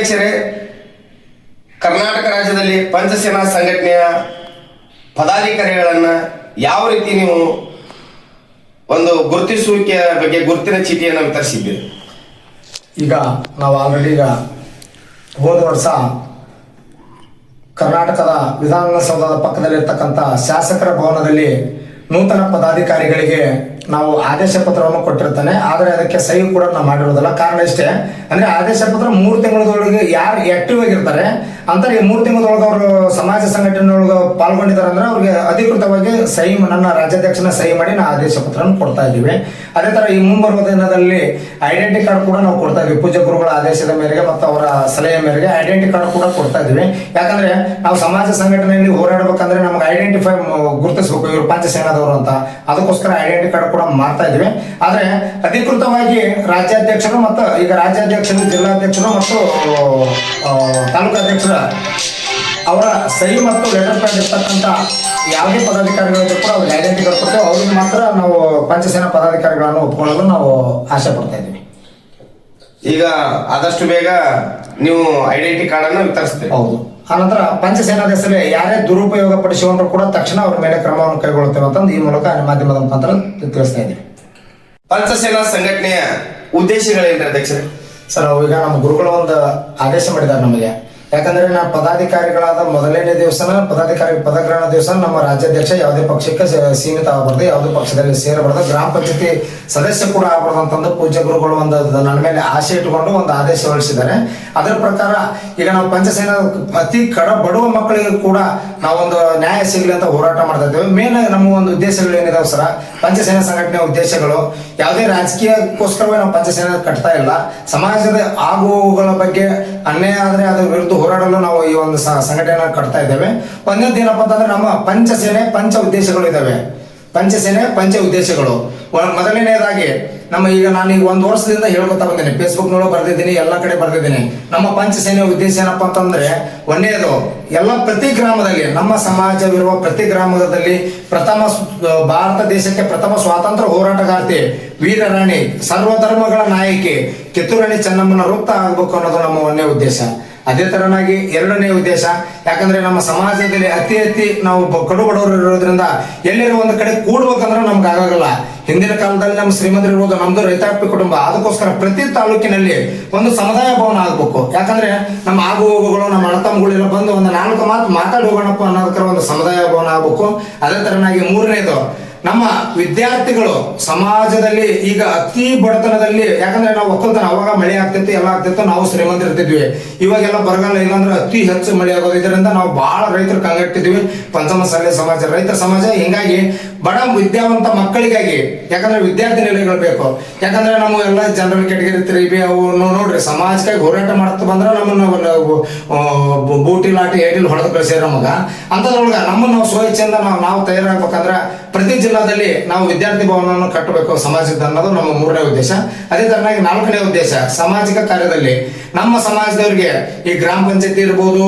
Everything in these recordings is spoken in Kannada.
ಅಧ್ಯಕ್ಷರೇ, ಕರ್ನಾಟಕ ರಾಜ್ಯದಲ್ಲಿ ಪಂಚಸೇನಾ ಸಂಘಟನೆಯ ಪದಾಧಿಕಾರಿಗಳನ್ನು ಯಾವ ರೀತಿ ನೀವು ಒಂದು ಗುರುತಿಸುವಿಕೆಯ ಬಗ್ಗೆ ಗುರುತಿನ ಚೀಟಿಯನ್ನು ವಿತರಿಸಿದ್ದೀರಿ ಈಗ ನಾವು ಆಲ್ರೆಡಿ ಈಗ ಹೋದ ವರ್ಷ ಕರ್ನಾಟಕದ ವಿಧಾನಸೌಧದ ಪಕ್ಕದಲ್ಲಿರ್ತಕ್ಕಂಥ ಶಾಸಕರ ಭವನದಲ್ಲಿ ನೂತನ ಪದಾಧಿಕಾರಿಗಳಿಗೆ ನಾವು ಆದೇಶ ಪತ್ರವನ್ನು ಕೊಟ್ಟಿರ್ತಾನೆ, ಆದರೆ ಅದಕ್ಕೆ ಸಹಿ ಕೂಡ ನಾವು ಮಾಡಿರೋದಿಲ್ಲ. ಕಾರಣ ಇಷ್ಟೇ, ಅಂದ್ರೆ ಆದೇಶ ಪತ್ರ ಮೂರು ತಿಂಗಳದೊಳಗೆ ಯಾರು ಆಕ್ಟಿವ್ ಆಗಿರ್ತಾರೆ ಅಂತ ಈ ಮೂರು ತಿಂಗಳೊಳಗೆ ಅವರು ಸಮಾಜ ಸಂಘಟನೆಯೊಳಗೆ ಪಾಲ್ಗೊಂಡಿದ್ದಾರೆ ಅಂದ್ರೆ ಅವ್ರಿಗೆ ಅಧಿಕೃತವಾಗಿ ಸಹಿ ನನ್ನ ರಾಜ್ಯಾಧ್ಯಕ್ಷನ ಸಹಿ ಮಾಡಿ ನಾ ಆದೇಶ ಪತ್ರವನ್ನು ಕೊಡ್ತಾ ಇದ್ದೀವಿ. ಅದೇ ತರ ಈ ಮುಂಬರುವ ದಿನದಲ್ಲಿ ಐಡೆಂಟಿ ಕಾರ್ಡ್ ಕೂಡ ನಾವು ಕೊಡ್ತಾ ಇದ್ದೀವಿ. ಪೂಜೆ ಗುರುಗಳ ಆದೇಶದ ಮೇರೆಗೆ ಮತ್ತು ಅವರ ಸಲಹೆ ಮೇರೆಗೆ ಐಡೆಂಟಿ ಕಾರ್ಡ್ ಕೂಡ ಕೊಡ್ತಾ ಇದ್ದೀವಿ. ಯಾಕಂದ್ರೆ ನಾವು ಸಮಾಜ ಸಂಘಟನೆಯಲ್ಲಿ ಹೋರಾಡಬೇಕಂದ್ರೆ ನಮ್ಗೆ ಐಡೆಂಟಿಫೈ ಗುರುತಿಸಬೇಕು. ಇವರು ಪಂಚಸೇನಾದವರು ಅಂತ. ಅದಕ್ಕೋಸ್ಕರ ಐಡೆಂಟಿ ಕಾರ್ಡ್ ಕೂಡ ಮಾಡ್ತಾ ಇದ್ವಿ ಆದ್ರೆ ಅಧಿಕೃತವಾಗಿ ರಾಜ್ಯಾಧ್ಯಕ್ಷರು ಮತ್ತು ಈಗ ರಾಜ್ಯಾಧ್ಯಕ್ಷರು ಜಿಲ್ಲಾಧ್ಯಕ್ಷರು ಮತ್ತು ಆ, ತಾಲೂಕು ಅಧ್ಯಕ್ಷರ ಅವರ ಸಹಿ ಮತ್ತು ಲೆಟರ್ ಪ್ಯಾಡ್ ಇರ್ತಕ್ಕಂಥ ಯಾವುದೇ ಪದಾಧಿಕಾರಿಗಳಿಗೂ ಕೂಡ ಅವ್ರಿಗೆ ಐಡೆಂಟಿ ಕಾರ್ಡ್ ಕೊಡ್ತೇವೆ. ಅವ್ರಿಗೆ ಮಾತ್ರ ನಾವು ಪಂಚಸೇನಾ ಪದಾಧಿಕಾರಿಗಳನ್ನು ಒಪ್ಕೊಳ್ಳಲು ನಾವು ಆಸೆ ಪಡ್ತಾ ಇದ್ದೀವಿ. ಈಗ ಆದಷ್ಟು ಬೇಗ ನೀವು ಐಡೆಂಟಿ ಕಾರ್ಡ್ ಅನ್ನು ವಿತರಿಸ್ತೀವಿ ಹೌದು. ಆನಂತರ ಪಂಚಸೇನಾ ಹೆಸರೇ ಯಾರೇ ದುರುಪಯೋಗ ಪಡಿಸಿಕೊಂಡ್ರು ಕೂಡ ತಕ್ಷಣ ಅವ್ರ ಮೇಲೆ ಕ್ರಮವನ್ನು ಕೈಗೊಳ್ಳುತ್ತೇವೆ ಅಂತಂದು ಈ ಮೂಲಕ ಮಾಧ್ಯಮದ ಮುಖಾಂತರ ತಿಳಿಸ್ತಾ ಇದ್ದೀವಿ ಪಂಚಸೇನಾ ಸಂಘಟನೆಯ ಉದ್ದೇಶಗಳೇನ್ರಿ ಅಧ್ಯಕ್ಷರೇ? ಸರ್ ಈಗ ನಮ್ಮ ಗುರುಗಳ ಒಂದು ಆದೇಶ ಮಾಡಿದ್ದಾರೆ ನಮಗೆ. ಯಾಕಂದ್ರೆ ನಾವು ಪದಾಧಿಕಾರಿಗಳಾದ ಮೊದಲನೇ ದಿವಸನ, ಪದಾಧಿಕಾರಿ ಪದಗ್ರಹಣ ದಿವಸ ನಮ್ಮ ರಾಜ್ಯಾಧ್ಯಕ್ಷ ಯಾವುದೇ ಪಕ್ಷಕ್ಕೆ ಸೀಮಿತ ಆಗಬಾರ್ದು, ಯಾವುದೇ ಪಕ್ಷದಲ್ಲಿ ಸೇರಬಾರ್ದು. ಗ್ರಾಮ ಪಂಚಾಯತಿ ಸದಸ್ಯ ಕೂಡ ಆಗಬಾರ್ದು ಅಂತಂದು ಪೂಜ್ಯ ಗುರುಗಳು ಒಂದು ನನ್ನ ಮೇಲೆ ಆಸೆ ಇಟ್ಟುಕೊಂಡು ಒಂದು ಆದೇಶ ಹೊರಡಿಸಿದ್ದಾರೆ. ಅದರ ಪ್ರಕಾರ ಈಗ ನಾವು ಪಂಚಸೇನ ಅತಿ ಕಡ ಬಡವ ಮಕ್ಕಳಿಗೆ ಕೂಡ ನಾವೊಂದು ನ್ಯಾಯ ಸಿಗಲಿ ಅಂತ ಹೋರಾಟ ಮಾಡ್ತಾ ಇದ್ದೇವೆ. ಮೇನ್ ನಮ್ಮ ಒಂದು ಉದ್ದೇಶಗಳು ಏನಿದಾವೆ ಸರ? ಪಂಚಸೇನಾ ಸಂಘಟನೆ ಉದ್ದೇಶಗಳು. ಯಾವುದೇ ರಾಜಕೀಯಕ್ಕೋಸ್ಕರವೇ ನಾವು ಪಂಚಸೇನ ಕಟ್ತಾ ಇಲ್ಲ. ಸಮಾಜದ ಆಗುಗಳ ಬಗ್ಗೆ ಅನ್ಯಾಯ ಆದ್ರೆ ಅದರ ವಿರುದ್ಧ ಹೋರಾಡಲು ನಾವು ಈ ಒಂದು ಸಂಘಟನೆ ಕಟ್ತಾ ಇದ್ದೇವೆ. ಒಂದೇದು ಏನಪ್ಪ ಅಂತಂದ್ರೆ ನಮ್ಮ ಪಂಚಸೇನೆ ಪಂಚ ಉದ್ದೇಶಗಳು ಇದಾವೆ ಪಂಚಸೇನೆ, ಪಂಚ ಉದ್ದೇಶಗಳು. ಮೊದಲನೇದಾಗಿ ನಮ್ಮ ಈಗ ನಾನು ಈಗ ಒಂದು ವರ್ಷದಿಂದ ಹೇಳ್ಕೊತಾ ಬಂದೇನೆ. ಫೇಸ್ಬುಕ್ ನೋಡೋ ಬರ್ದಿದ್ದೀನಿ, ಎಲ್ಲ ಕಡೆ ಬರ್ದಿದ್ದೀನಿ. ನಮ್ಮ ಪಂಚಸೇನೆ ಉದ್ದೇಶ ಏನಪ್ಪ ಅಂತಂದ್ರೆ ಒಂದೇದು, ಎಲ್ಲ ಪ್ರತಿ ಗ್ರಾಮದಲ್ಲಿ, ನಮ್ಮ ಸಮಾಜವಿರುವ ಪ್ರತಿ ಗ್ರಾಮದಲ್ಲಿ ಪ್ರಥಮ ಭಾರತ ದೇಶಕ್ಕೆ ಪ್ರಥಮ ಸ್ವಾತಂತ್ರ್ಯ ಹೋರಾಟಗಾರ್ತಿ ವೀರರಾಣಿ ಸರ್ವಧರ್ಮಗಳ ನಾಯಕಿ ಕಿತ್ತೂರಾಣಿ ಚೆನ್ನಮ್ಮನ ವೃತ್ತ ಆಗ್ಬೇಕು ಅನ್ನೋದು ನಮ್ಮ ಒಂದೇ ಉದ್ದೇಶ. ಅದೇ ತರನಾಗಿ ಎರಡನೇ ಉದ್ದೇಶ, ಯಾಕಂದ್ರೆ ನಮ್ಮ ಸಮಾಜದಲ್ಲಿ ಅತಿ ಅತಿ ನಾವು ಕಡು ಬಡವರು ಇರೋದ್ರಿಂದ ಎಲ್ಲರೂ ಒಂದು ಕಡೆ ಕೂಡ್ಬೇಕಂದ್ರೆ ನಮ್ಗೆ ಆಗೋಲ್ಲ ಹಿಂದಿನ ಕಾಲದಲ್ಲಿ ನಮ್ಮ ಶ್ರೀಮಂತರು ಇರ್ಬೋದು ನಮ್ದು ರೈತಾಪಿ ಕುಟುಂಬ, ಅದಕ್ಕೋಸ್ಕರ ಪ್ರತಿ ತಾಲೂಕಿನಲ್ಲಿ ಒಂದು ಸಮುದಾಯ ಭವನ ಆಗ್ಬೇಕು. ಯಾಕಂದ್ರೆ ನಮ್ಮ ಆಗು ಹೋಗುಗಳು, ನಮ್ಮ ಎಲ್ಲ ಬಂದು ಒಂದು ನಾಲ್ಕು ಮಾತು ಮಾತಾಡಿ ಹೋಗೋಣಪ್ಪ ಅನ್ನೋದಕ್ಕಾರ ಒಂದು ಸಮುದಾಯ ಭವನ ಆಗ್ಬೇಕು. ಅದೇ ತರನಾಗಿ ಮೂರನೇದು ನಮ್ಮ ವಿದ್ಯಾರ್ಥಿಗಳು ಸಮಾಜದಲ್ಲಿ ಈಗ ಅತಿ ಬಡತನದಲ್ಲಿ, ಯಾಕಂದ್ರೆ ನಾವು ಒಕ್ಕಲ್ತನ, ಅವಾಗ ಮಳೆ ಆಗ್ತಿತ್ತು, ಎಲ್ಲ ಆಗ್ತಿತ್ತು, ನಾವು ಶ್ರೀಮಂತ ಇರ್ತಿದ್ವಿ. ಇವಾಗೆಲ್ಲ ಬರಗಾಲ ಇಲ್ಲಾಂದ್ರೆ ಅತಿ ಹೆಚ್ಚು ಮಳೆ ಆಗೋದು. ಇದರಿಂದ ನಾವು ಬಹಳ ರೈತರು ಕಂಗೆಟ್ಟಿದ್ವಿ ಪಂಚಮಸಾಲೆ ಸಮಾಜ, ರೈತರ ಸಮಾಜ, ಹಿಂಗಾಗಿ ಬಡ ವಿದ್ಯಾವಂತ ಮಕ್ಕಳಿಗಾಗಿ, ಯಾಕಂದ್ರೆ ವಿದ್ಯಾರ್ಥಿ ನಿಲಯಗಳು ಬೇಕು. ಯಾಕಂದ್ರೆ ನಾವು ಎಲ್ಲ ಜನರಲ್ ಕೆಟಗರಿ ತ್ರೀ ಬಿ ಅವು ನೋಡ್ರಿ, ಸಮಾಜಕ್ಕಾಗಿ ಹೋರಾಟ ಮಾಡ್ತಾ ಬಂದ್ರೆ ನಮ್ಮನ್ನ ಬೂಟಿ ಲಾಟಿ ಏಟಿಲ್ ಹೊಡೆದು ಕಳಿಸ್ಯಾರ ನಮಗ. ಅಂತದ್ರೊಳಗ ನಮ್ಮನ್ನ ನಾವು ಸ್ವಇಚ್ಛೆಯಿಂದ ನಾವು ನಾವು ತಯಾರಾಗ್ಬೇಕಂದ್ರ ಪ್ರತಿ ಜಿಲ್ಲಾದಲ್ಲಿ ನಾವು ವಿದ್ಯಾರ್ಥಿ ಭವನವನ್ನು ಕಟ್ಟಬೇಕು ಸಮಾಜದ ಅನ್ನೋದು ನಮ್ಮ ಮೂರನೇ ಉದ್ದೇಶ. ಅದೇ ತರನಾಗಿ ನಾಲ್ಕನೇ ಉದ್ದೇಶ, ಸಾಮಾಜಿಕ ಕಾರ್ಯದಲ್ಲಿ ನಮ್ಮ ಸಮಾಜದವ್ರಿಗೆ ಈ ಗ್ರಾಮ ಪಂಚಾಯತಿ ಇರ್ಬೋದು,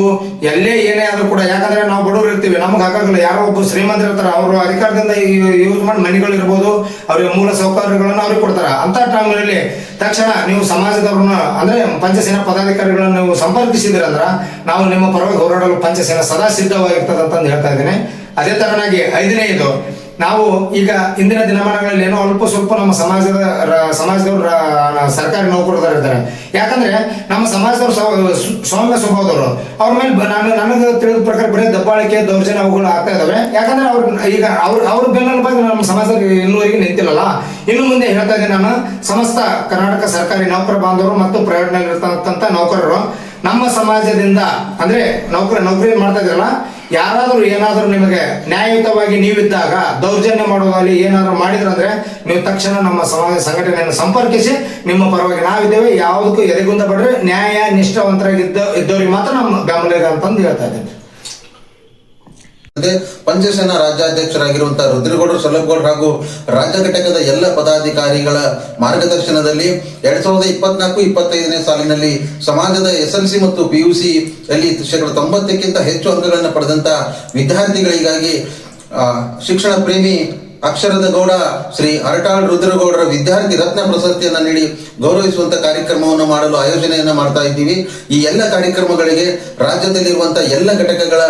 ಎಲ್ಲೇ ಏನೇ ಆದ್ರೂ ಕೂಡ, ಯಾಕಂದ್ರೆ ನಾವು ಬಡವರು ಇರ್ತೀವಿ, ನಮ್ಗೆ ಹಾಕಲ್ಲ ಯಾರೋ ಒಬ್ಬ ಶ್ರೀಮಂತರು ಇರ್ತಾರೆ, ಅವರು ಅಧಿಕಾರದಿಂದ ಯೂಸ್ ಮಾಡಿ ಮನೆಗಳು ಇರ್ಬೋದು, ಅವ್ರಿಗೆ ಮೂಲ ಸೌಕರ್ಯಗಳನ್ನು ಅವ್ರಿಗೆ ಕೊಡ್ತಾರೆ. ಅಂತ ಟೈಮ್ನಲ್ಲಿ ತಕ್ಷಣ ನೀವು ಸಮಾಜದವ್ರನ್ನ, ಅಂದ್ರೆ ಪಂಚಸೇನಾ ಪದಾಧಿಕಾರಿಗಳನ್ನು ನೀವು ಸಂಪರ್ಕಿಸಿದ್ರಂದ್ರ ನಾವು ನಿಮ್ಮ ಪರವಾಗಿ ಹೋರಾಡಲು ಪಂಚಸೇನಾ ಸದಾ ಸಿದ್ಧವಾಗಿರ್ತದೆ ಅಂತಂದು ಹೇಳ್ತಾ ಇದ್ದೀನಿ. ಅದೇ ತರನಾಗಿ ಐದನೇದು ನಾವು ಈಗ ಇಂದಿನ ದಿನಮಾನಗಳಲ್ಲಿ ಏನೋ ಅಲ್ಪ ಸ್ವಲ್ಪ ನಮ್ಮ ಸಮಾಜದ ಸಮಾಜದವ್ರ ಸರ್ಕಾರಿ ನೌಕರದವ್ರು ಇರ್ತಾರೆ ಯಾಕಂದ್ರೆ ನಮ್ಮ ಸಮಾಜದವ್ರು ಸ್ವಾಮ್ಯ ಸ್ವಭಾವದವರು. ಅವ್ರ ಮೇಲೆ ನಾನು, ನನಗೆ ತಿಳಿದ ಪ್ರಕಾರ ಬರೀ ದಬ್ಬಾಳಿಕೆ, ದೌರ್ಜನ್ಯ ಅವುಗಳು ಆಗ್ತಾ ಇದಾವೆ ಯಾಕಂದ್ರೆ ಅವ್ರ, ಈಗ ಅವ್ರ ಅವ್ರ ಬೆನ್ನಲ್ಲಿ ಬಗ್ಗೆ ನಮ್ಮ ಸಮಾಜದಲ್ಲಿ ಇನ್ನೂವರೆಗೆ ನಿಂತಿಲ್ಲಲ್ಲ. ಇನ್ನು ಮುಂದೆ ಹೇಳ್ತಾ ಇದ್ದೀನಿ ನಾನು, ಸಮಸ್ತ ಕರ್ನಾಟಕ ಸರ್ಕಾರಿ ನೌಕರ ಬಾಂಧವರು ಮತ್ತು ನಲ್ಲಿ ಇರ್ತಕ್ಕಂಥ ನೌಕರರು ನಮ್ಮ ಸಮಾಜದಿಂದ, ಅಂದ್ರೆ ನೌಕರಿ ನೌಕರಿ ಮಾಡ್ತಾ ಇದ್ರಲ್ಲ ಯಾರಾದರೂ ಏನಾದರೂ ನಿಮಗೆ ನ್ಯಾಯಯುತವಾಗಿ ನೀವಿದ್ದಾಗ, ದೌರ್ಜನ್ಯ ಮಾಡುವಲ್ಲಿ ಏನಾದರೂ ಮಾಡಿದ್ರಂದ್ರೆ ನೀವು ತಕ್ಷಣ ನಮ್ಮ ಸಮಾಜ ಸಂಘಟನೆಯನ್ನು ಸಂಪರ್ಕಿಸಿ, ನಿಮ್ಮ ಪರವಾಗಿ ನಾವಿದ್ದೇವೆ, ಯಾವುದಕ್ಕೂ ಎದೆಗುಂದ ಪಡ್ರೆ ನ್ಯಾಯ ನಿಷ್ಠಾವಂತರಾಗಿದ್ದ ಇದ್ದವ್ರಿಗೆ ಮಾತ್ರ ನಮ್ಮ ಬೆಂಬಲ ಇದೆ ಅಂತಂದು ಹೇಳ್ತಾ ಇದ್ದೀನಿ. ಪಂಚಸೇನಾ ರಾಜ್ಯಾಧ್ಯಕ್ಷರಾಗಿರುವಂತಹ ರುದ್ರಗೌಡರು ಸೊಲ್ಲಗೌಡರು ಹಾಗೂ ರಾಜ್ಯ ಘಟಕದ ಎಲ್ಲ ಪದಾಧಿಕಾರಿಗಳ ಮಾರ್ಗದರ್ಶನದಲ್ಲಿ ಎರಡ್ ಸಾವಿರದ ಇಪ್ಪತ್ನಾಲ್ಕು ಇಪ್ಪತ್ತೈದನೇ ಸಾಲಿನಲ್ಲಿ ಸಮಾಜದ ಎಸ್ ಎಲ್ ಸಿ ಮತ್ತು ಪಿ ಯು ಸಿ ಅಲ್ಲಿ ಶೇಕಡ ತೊಂಬತ್ತಕ್ಕಿಂತ ಹೆಚ್ಚು ಅಂಕಗಳನ್ನು ಪಡೆದಂತ ವಿದ್ಯಾರ್ಥಿಗಳಿಗಾಗಿ ಆ, ಶಿಕ್ಷಣ ಪ್ರೇಮಿ ಅಕ್ಷರದ ಗೌಡ ಶ್ರೀ ಅರಟಾಳ್ ರುದ್ರಗೌಡರ ವಿದ್ಯಾರ್ಥಿ ರತ್ನ ಪ್ರಶಸ್ತಿಯನ್ನು ನೀಡಿ ಗೌರವಿಸುವಂತ ಕಾರ್ಯಕ್ರಮವನ್ನು ಮಾಡಲು ಆಯೋಜನೆಯನ್ನ ಮಾಡ್ತಾ ಇದ್ದೀವಿ. ಈ ಎಲ್ಲ ಕಾರ್ಯಕ್ರಮಗಳಿಗೆ ರಾಜ್ಯದಲ್ಲಿರುವಂತಹ ಎಲ್ಲ ಘಟಕಗಳ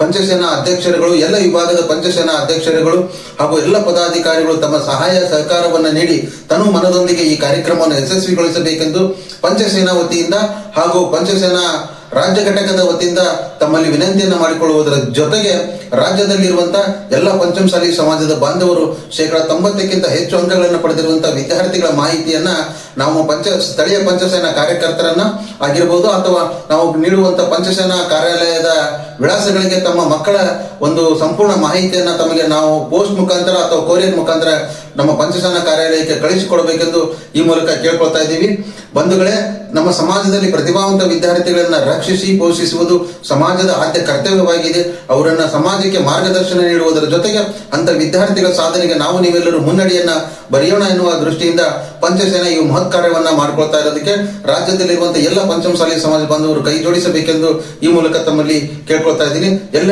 ಪಂಚಸೇನಾ ಅಧ್ಯಕ್ಷರುಗಳು, ಎಲ್ಲ ವಿಭಾಗದ ಪಂಚಸೇನಾ ಅಧ್ಯಕ್ಷರುಗಳು ಹಾಗೂ ಎಲ್ಲ ಪದಾಧಿಕಾರಿಗಳು ತಮ್ಮ ಸಹಾಯ ಸಹಕಾರವನ್ನು ನೀಡಿ ತನು ಮನದೊಂದಿಗೆ ಈ ಕಾರ್ಯಕ್ರಮವನ್ನು ಯಶಸ್ವಿಗೊಳಿಸಬೇಕೆಂದು ಪಂಚಸೇನಾ ವತಿಯಿಂದ ಹಾಗೂ ಪಂಚಸೇನಾ ರಾಜ್ಯ ಘಟಕದ ವತಿಯಿಂದ ತಮ್ಮಲ್ಲಿ ವಿನಂತಿಯನ್ನು ಮಾಡಿಕೊಳ್ಳುವುದರ ಜೊತೆಗೆ ರಾಜ್ಯದಲ್ಲಿರುವಂತಹ ಎಲ್ಲ ಪಂಚಮಸಾಲಿ ಸಮಾಜದ ಬಾಂಧವರು ಶೇಕಡ ತೊಂಬತ್ತಕ್ಕಿಂತ ಹೆಚ್ಚು ಅಂಕಗಳನ್ನು ಪಡೆದಿರುವಂತಹ ವಿದ್ಯಾರ್ಥಿಗಳ ಮಾಹಿತಿಯನ್ನ ನಾವು ಪಂಚ, ಸ್ಥಳೀಯ ಪಂಚಸೇನಾ ಕಾರ್ಯಕರ್ತರನ್ನ ಆಗಿರ್ಬೋದು ಅಥವಾ ನಾವು ನೀಡುವಂತ ಪಂಚಸೇನಾ ಕಾರ್ಯಾಲಯದ ವಿಳಾಸಗಳಿಗೆ ತಮ್ಮ ಮಕ್ಕಳ ಒಂದು ಸಂಪೂರ್ಣ ಮಾಹಿತಿಯನ್ನ ತಮಗೆ ನಾವು ಪೋಸ್ಟ್ ಮುಖಾಂತರ ಅಥವಾ ಕೊರಿಯರ್ ಮುಖಾಂತರ ನಮ್ಮ ಪಂಚಸೇನಾ ಕಾರ್ಯಾಲಯಕ್ಕೆ ಕಳಿಸಿಕೊಡಬೇಕೆಂದು ಈ ಮೂಲಕ ಕೇಳ್ಕೊಳ್ತಾ ಇದ್ದೀವಿ. ಬಂಧುಗಳೇ, ನಮ್ಮ ಸಮಾಜದಲ್ಲಿ ಪ್ರತಿಭಾವಂತ ವಿದ್ಯಾರ್ಥಿಗಳನ್ನ ರಕ್ಷಿಸಿ, ಪೋಷಿಸುವುದು ಸಮಾಜದ ಆದ್ಯ ಕರ್ತವ್ಯವಾಗಿದೆ. ಅವರನ್ನ ಸಮಾಜಕ್ಕೆ ಮಾರ್ಗದರ್ಶನ ನೀಡುವುದರ ಜೊತೆಗೆ ಅಂತ ವಿದ್ಯಾರ್ಥಿಗಳ ಸಾಧನೆಗೆ ನಾವು ನೀವೆಲ್ಲರೂ ಮುನ್ನಡೆಯನ್ನ ಬರೆಯೋಣ ಎನ್ನುವ ದೃಷ್ಟಿಯಿಂದ ಪಂಚಸೇನಾ ಈ ಮಹತ್ ಕಾರ್ಯವನ್ನ ಮಾಡ್ಕೊಳ್ತಾ ಇರೋದಕ್ಕೆ ರಾಜ್ಯದಲ್ಲಿರುವಂತಹ ಎಲ್ಲ ಪಂಚಮಸಾಲಿ ಸಮಾಜ ಬಾಂಧವರು ಕೈ ಜೋಡಿಸಬೇಕೆಂದು ಈ ಮೂಲಕ ತಮ್ಮಲ್ಲಿ ಕೇಳ್ಕೊಳ್ತಾ ಇದ್ದೀನಿ. ಎಲ್ಲ